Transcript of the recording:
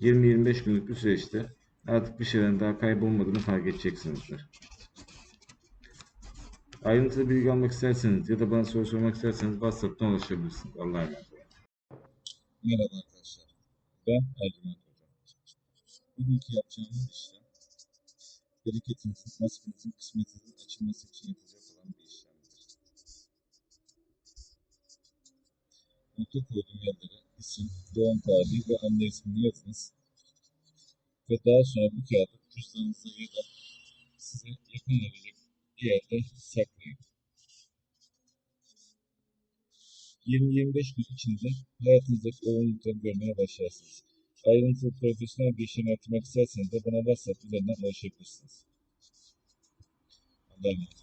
20-25 günlük bir süreçte artık bir şeylerin daha kaybolmadığını fark edeceksinizdir. Ayrıntılı bilgi almak isterseniz ya da bana soru sormak isterseniz WhatsApp'tan ulaşabilirsiniz. Allah'a emanet olun. Merhaba arkadaşlar. Ben Ercüment Hoca. Bugünkü yapacağımız işlem bereketinizin, nasibinizin, kısmetinizin açılması için yapılacak Nokta koyduğum yerlere isim, doğum tarihi ve anne ismini yazınız. Ve daha sonra bu kağıdı cüzdanınıza ya da size yakın olacak bir yerde saklayın. 20-25 gün içinde hayatınızdaki olumlulukları görmeye başlarsınız. Ayrıntılı profesyonel bir işlem yaptırmak isterseniz de bana WhatsApp üzerinden ulaşabilirsiniz. Allah'a emanet.